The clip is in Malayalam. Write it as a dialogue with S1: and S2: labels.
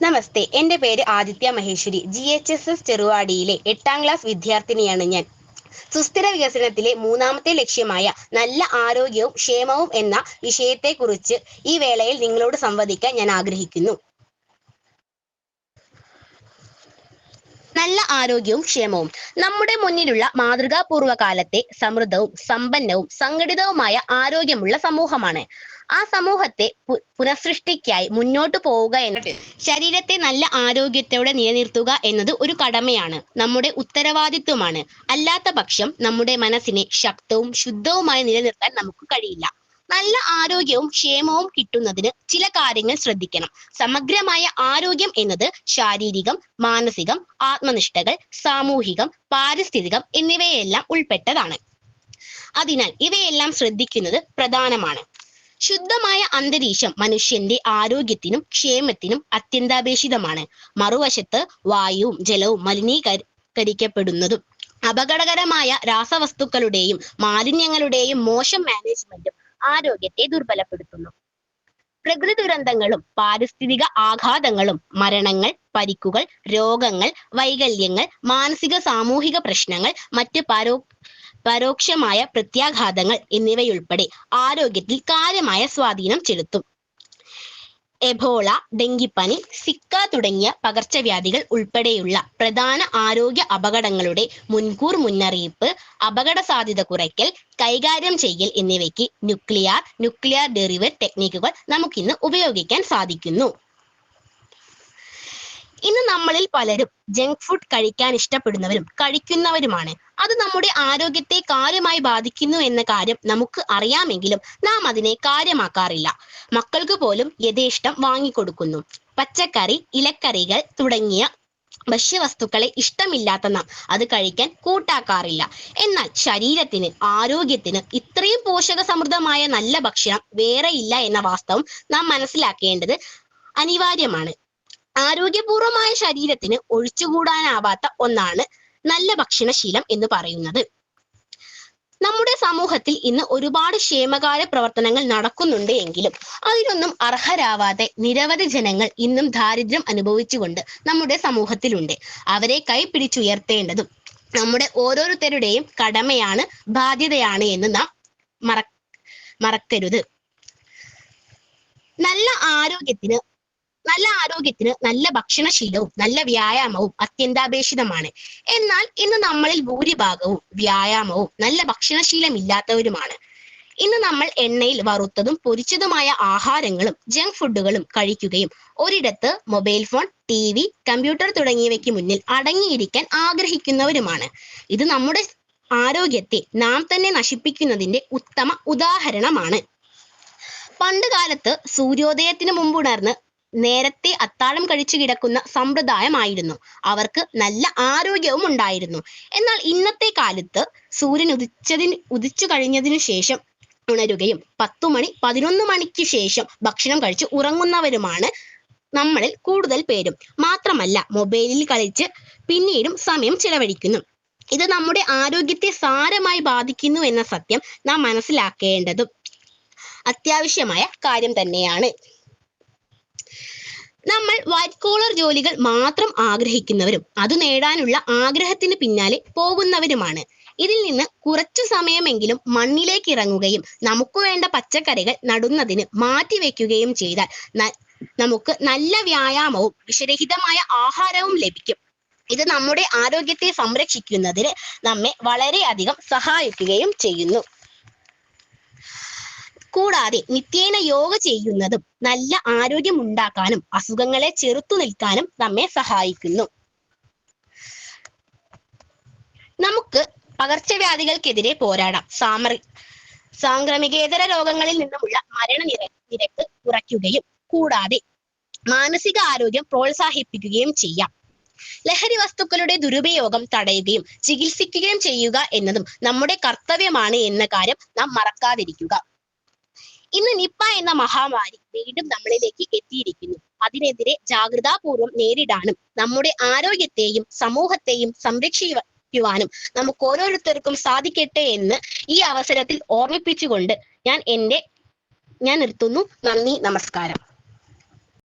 S1: നമസ്തേ എന്റെ പേര് Aditya Maheshwari. G H S S ചെറുവാടിയിലെ എട്ടാം ക്ലാസ് വിദ്യാർത്ഥിനിയാണ് ഞാൻ. സുസ്ഥിര വികസനത്തിലെ മൂന്നാമത്തെ ലക്ഷ്യമായ നല്ല ആരോഗ്യവും ക്ഷേമവും എന്ന വിഷയത്തെക്കുറിച്ച് ഈ വേളയിൽ നിങ്ങളോട് സംവദിക്കാൻ ഞാൻ ആഗ്രഹിക്കുന്നു. നല്ല ആരോഗ്യവും ക്ഷേമവും. നമ്മുടെ മുന്നിലുള്ള മാതൃകാപൂർവ കാലത്തെ സമൃദ്ധവും സമ്പന്നവും സംഘടിതവുമായ ആരോഗ്യമുള്ള സമൂഹമാണ്. ആ സമൂഹത്തെ പുനഃസൃഷ്ടിക്കായി മുന്നോട്ട് പോവുക എന്നത് ശരീരത്തെ നല്ല ആരോഗ്യത്തോടെ നിലനിർത്തുക എന്നത് ഒരു കടമയാണ്. നമ്മുടെ ഉത്തരവാദിത്വമാണ്. അല്ലാത്ത പക്ഷം നമ്മുടെ മനസ്സിനെ ശക്തവും ശുദ്ധവുമായി നിലനിർത്താൻ നമുക്ക് കഴിയില്ല. നല്ല ആരോഗ്യവും ക്ഷേമവും കിട്ടുന്നതിന് ചില കാര്യങ്ങൾ ശ്രദ്ധിക്കണം. സമഗ്രമായ ആരോഗ്യം എന്നത് ശാരീരികം മാനസികം ആത്മനിഷ്ഠകൾ സാമൂഹികം പാരിസ്ഥിതികം എന്നിവയെല്ലാം ഉൾപ്പെട്ടതാണ്. അതിനാൽ ഇവയെല്ലാം ശ്രദ്ധിക്കുന്നത് പ്രധാനമാണ്. ശുദ്ധമായ അന്തരീക്ഷം മനുഷ്യന്റെ ആരോഗ്യത്തിനും ക്ഷേമത്തിനും അത്യന്താപേക്ഷിതമാണ്. മറുവശത്ത് വായുവും ജലവും മലിനീകരിക്കപ്പെടുന്നതും അപകടകരമായ രാസവസ്തുക്കളുടെയും മാലിന്യങ്ങളുടെയും മോശം മാനേജ്മെന്റും ആരോഗ്യത്തെ ദുർബലപ്പെടുത്തുന്നു. പ്രകൃതി ദുരന്തങ്ങളും പാരിസ്ഥിതിക ആഘാതങ്ങളും മരണങ്ങൾ പരിക്കുകൾ രോഗങ്ങൾ വൈകല്യങ്ങൾ മാനസിക സാമൂഹിക പ്രശ്നങ്ങൾ മറ്റ് പരോ പരോക്ഷമായ പ്രത്യാഘാതങ്ങൾ എന്നിവയുൾപ്പെടെ ആരോഗ്യത്തിൽ കാര്യമായ സ്വാധീനം ചെലുത്തും. എബോള ഡെങ്കിപ്പനി സിക്ക തുടങ്ങിയ പകർച്ചവ്യാധികൾ ഉൾപ്പെടെയുള്ള പ്രധാന ആരോഗ്യ അപകടങ്ങളുടെ മുൻകൂർ മുന്നറിയിപ്പ് അപകട സാധ്യത കുറയ്ക്കൽ കൈകാര്യം ചെയ്യൽ എന്നിവയ്ക്ക് ന്യൂക്ലിയർ ന്യൂക്ലിയർ ഡെറിവേറ്റ് ടെക്നിക്കുകൾ നമുക്കിന്ന് ഉപയോഗിക്കാൻ സാധിക്കുന്നു. ഇന്ന് നമ്മളിൽ പലരും ജങ്ക് ഫുഡ് കഴിക്കാൻ ഇഷ്ടപ്പെടുന്നവരും കഴിക്കുന്നവരുമാണ്. അത് നമ്മുടെ ആരോഗ്യത്തെ കാര്യമായി ബാധിക്കുന്നു എന്ന കാര്യം നമുക്ക് അറിയാമെങ്കിലും നാം അതിനെ കാര്യമാക്കാറില്ല. മക്കൾക്ക് പോലും യഥേഷ്ടം വാങ്ങിക്കൊടുക്കുന്നു. പച്ചക്കറി ഇലക്കറികൾ തുടങ്ങിയ ഭക്ഷ്യവസ്തുക്കളെ ഇഷ്ടമില്ലാത്ത നാം അത് കഴിക്കാൻ കൂട്ടാക്കാറില്ല. എന്നാൽ ശരീരത്തിന് ആരോഗ്യത്തിന് ഇത്രയും പോഷക സമൃദ്ധമായ നല്ല ഭക്ഷണം വേറെയില്ല എന്ന വാസ്തവം നാം മനസ്സിലാക്കേണ്ടത് അനിവാര്യമാണ്. ആരോഗ്യപൂർവമായ ശരീരത്തിന് ഒഴിച്ചുകൂടാനാവാത്ത ഒന്നാണ് നല്ല ഭക്ഷണശീലം എന്ന് പറയുന്നത്. നമ്മുടെ സമൂഹത്തിൽ ഇന്ന് ഒരുപാട് ക്ഷേമകാല പ്രവർത്തനങ്ങൾ നടക്കുന്നുണ്ട് എങ്കിലും അതിനൊന്നും അർഹരാവാതെ നിരവധി ജനങ്ങൾ ഇന്നും ദാരിദ്ര്യം അനുഭവിച്ചുകൊണ്ട് നമ്മുടെ സമൂഹത്തിലുണ്ട്. അവരെ കൈപിടിച്ചുയർത്തേണ്ടതും നമ്മുടെ ഓരോരുത്തരുടെയും കടമയാണ് ബാധ്യതയാണ് എന്ന് നാം മറ മറക്കരുത്. നല്ല ആരോഗ്യത്തിന് നല്ല ആരോഗ്യത്തിന് നല്ല ഭക്ഷണശീലവും നല്ല വ്യായാമവും അത്യന്താപേക്ഷിതമാണ്. എന്നാൽ ഇന്ന് നമ്മളിൽ ഭൂരിഭാഗവും വ്യായാമവും നല്ല ഭക്ഷണശീലമില്ലാത്തവരുമാണ്. ഇന്ന് നമ്മൾ എണ്ണയിൽ വറുത്തതും പൊരിച്ചതുമായ ആഹാരങ്ങളും ജങ്ക് ഫുഡുകളും കഴിക്കുകയും ഒരിടത്ത് mobile phone T V computer തുടങ്ങിയവയ്ക്ക് മുന്നിൽ അടങ്ങിയിരിക്കാൻ ആഗ്രഹിക്കുന്നവരുമാണ്. ഇത് നമ്മുടെ ആരോഗ്യത്തെ നാം തന്നെ നശിപ്പിക്കുന്നതിന്റെ ഉത്തമ ഉദാഹരണമാണ്. പണ്ട് കാലത്ത് സൂര്യോദയത്തിന് മുമ്പുണർന്ന് നേരത്തെ അത്താഴം കഴിച്ചു കിടക്കുന്ന സമ്പ്രദായമായിരുന്നു. അവർക്ക് നല്ല ആരോഗ്യവും ഉണ്ടായിരുന്നു. എന്നാൽ ഇന്നത്തെ കാലത്ത് സൂര്യൻ ഉദിച്ചതിന് ഉദിച്ചു കഴിഞ്ഞതിനു ശേഷം ഉണരുകയും പത്തു മണി പതിനൊന്ന് മണിക്ക് ശേഷം ഭക്ഷണം കഴിച്ച് ഉറങ്ങുന്നവരുമാണ് നമ്മളിൽ കൂടുതൽ പേരും. മാത്രമല്ല മൊബൈലിൽ കളിച്ച് പിന്നീടും സമയം ചിലവഴിക്കുന്നു. ഇത് നമ്മുടെ ആരോഗ്യത്തെ സാരമായി ബാധിക്കുന്നു എന്ന സത്യം നാം മനസ്സിലാക്കേണ്ടതും അത്യാവശ്യമായ കാര്യം തന്നെയാണ്. വൈറ്റ് കോളർ ജോലികൾ മാത്രം ആഗ്രഹിക്കുന്നവരും അത് നേടാനുള്ള ആഗ്രഹത്തിന് പിന്നാലെ പോകുന്നവരുമാണ്. ഇതിൽ നിന്ന് കുറച്ചു സമയമെങ്കിലും മണ്ണിലേക്ക് ഇറങ്ങുകയും നമുക്ക് വേണ്ട പച്ചക്കറികൾ നടുന്നതിന് മാറ്റിവെക്കുകയും ചെയ്താൽ നമുക്ക് നല്ല വ്യായാമവും വിഷരഹിതമായ ആഹാരവും ലഭിക്കും. ഇത് നമ്മുടെ ആരോഗ്യത്തെ സംരക്ഷിക്കുന്നതിന് നമ്മെ വളരെയധികം സഹായിക്കുകയും ചെയ്യുന്നു. കൂടാതെ നിത്യേന യോഗ ചെയ്യുന്നതും നല്ല ആരോഗ്യം ഉണ്ടാക്കാനും അസുഖങ്ങളെ ചെറുത്തു നിൽക്കാനും നമ്മെ സഹായിക്കുന്നു. നമുക്ക് പകർച്ചവ്യാധികൾക്കെതിരെ പോരാടാം. സാമർ സാംക്രമികേതര രോഗങ്ങളിൽ നിന്നുമുള്ള മരണ നിര നിരക്ക് കുറയ്ക്കുകയും കൂടാതെ മാനസിക ആരോഗ്യം പ്രോത്സാഹിപ്പിക്കുകയും ചെയ്യാം. ലഹരി വസ്തുക്കളുടെ ദുരുപയോഗം തടയുകയും ചികിത്സിക്കുകയും ചെയ്യുക എന്നതും നമ്മുടെ കർത്തവ്യമാണ് എന്ന കാര്യം നാം മറക്കാതിരിക്കുക. ഇന്ന് നിപ്പ എന്ന മഹാമാരി വീണ്ടും നമ്മളിലേക്ക് എത്തിയിരിക്കുന്നു. അതിനെതിരെ ജാഗ്രതാപൂർവം നേരിടാനും നമ്മുടെ ആരോഗ്യത്തെയും സമൂഹത്തെയും സംരക്ഷിക്കുവാനും നമുക്ക് ഓരോരുത്തർക്കും സാധിക്കട്ടെ എന്ന് ഈ അവസരത്തിൽ ഓർമ്മിപ്പിച്ചുകൊണ്ട് ഞാൻ എന്റെ ഞാൻ നിർത്തുന്നു. നന്ദി നമസ്കാരം.